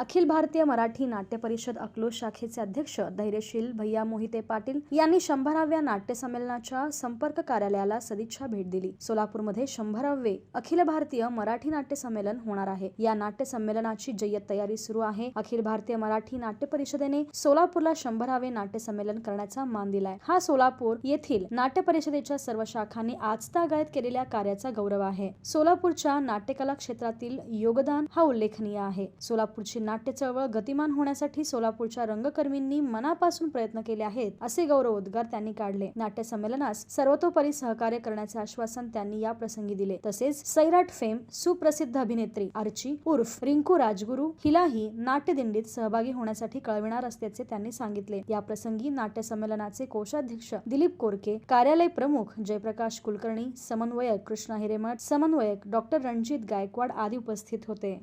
अखिल भारतीय मराठी नाट्य परिषद अकलोज शाखेचे अध्यक्ष धैर्यशील भैया मोहिते पाटील यांनी शंभराव्या नाट्य संमेलनाच्या संपर्क कार्यालयाला सदिच्छा भेट दिली. सोलापूरमध्ये शंभरावे अखिल भारतीय मराठी नाट्य संमेलन होणार आहे. या नाट्य संमेलनाची जय्यत तयारी सुरू आहे. अखिल भारतीय मराठी नाट्य परिषदेने सोलापूरला शंभरावे नाट्य संमेलन करण्याचा मान दिलाय. हा सोलापूर येथील नाट्य परिषदेच्या सर्व शाखांनी आजतागायत केलेल्या कार्याचा गौरव आहे. सोलापूरच्या नाट्यकला क्षेत्रातील योगदान हा उल्लेखनीय आहे. सोलापूरची नाट्य चळवळ गतिमान होण्यासाठी सोलापूरच्या रंगकर्मींनी मनापासून प्रयत्न केले आहेत असे गौरव उद्गार त्यांनी काढले. नाट्य संमेलनास सर्वतोपरी सहकार्य करण्याचे आश्वासन त्यांनी या प्रसंगी दिले. तसेच सैराट फेम सुप्रसिद्ध अभिनेत्री अर्ची उर्फ रिंकू राजगुरू हिलाही नाट्यदिंडीत सहभागी होण्यासाठी कळविणार असल्याचे त्यांनी सांगितले. या प्रसंगी नाट्य संमेलनाचे कोषाध्यक्ष दिलीप कोरके कार्यालय प्रमुख जयप्रकाश कुलकर्णी समन्वयक कृष्णा हिरेमठ समन्वयक डॉक्टर रणजित गायकवाड आदी उपस्थित होते.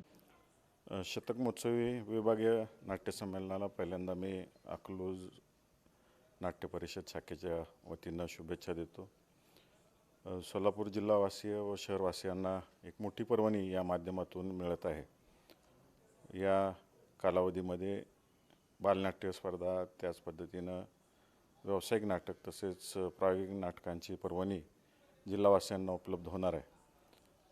शतक महोत्सवी विभागीय नाट्यसंमेलनाला पहिल्यांदा मी अकलूज नाट्य परिषद शाखेच्या वतीनं शुभेच्छा देतो. सोलापूर जिल्हावासीय व शहरवासियांना एक मोठी पर्वणी या माध्यमातून मिळत आहे. या कालावधीमध्ये बालनाट्य स्पर्धा त्याच पद्धतीनं व्यावसायिक नाटक तसेच प्रायोगिक नाटकांची पर्वणी जिल्हावासियांना उपलब्ध होणार आहे.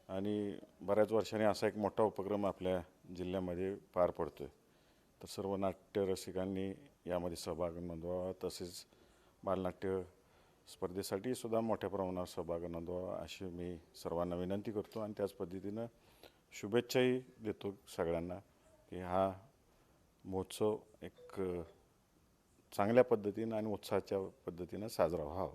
आणि बऱ्याच वर्षांनी असा एक मोठा उपक्रम आपल्या जिल्ह्यामध्ये पार पडतो आहे तर सर्व नाट्य रसिकांनी यामध्ये सहभाग नोंदवावा तसेच बालनाट्य स्पर्धेसाठी सुद्धा मोठ्या प्रमाणावर सहभाग नोंदवावा अशी मी सर्वांना विनंती करतो. आणि त्याच पद्धतीनं शुभेच्छाही देतो सगळ्यांना की हा महोत्सव एक चांगल्या पद्धतीनं आणि उत्साहाच्या पद्धतीनं साजरा व्हावा.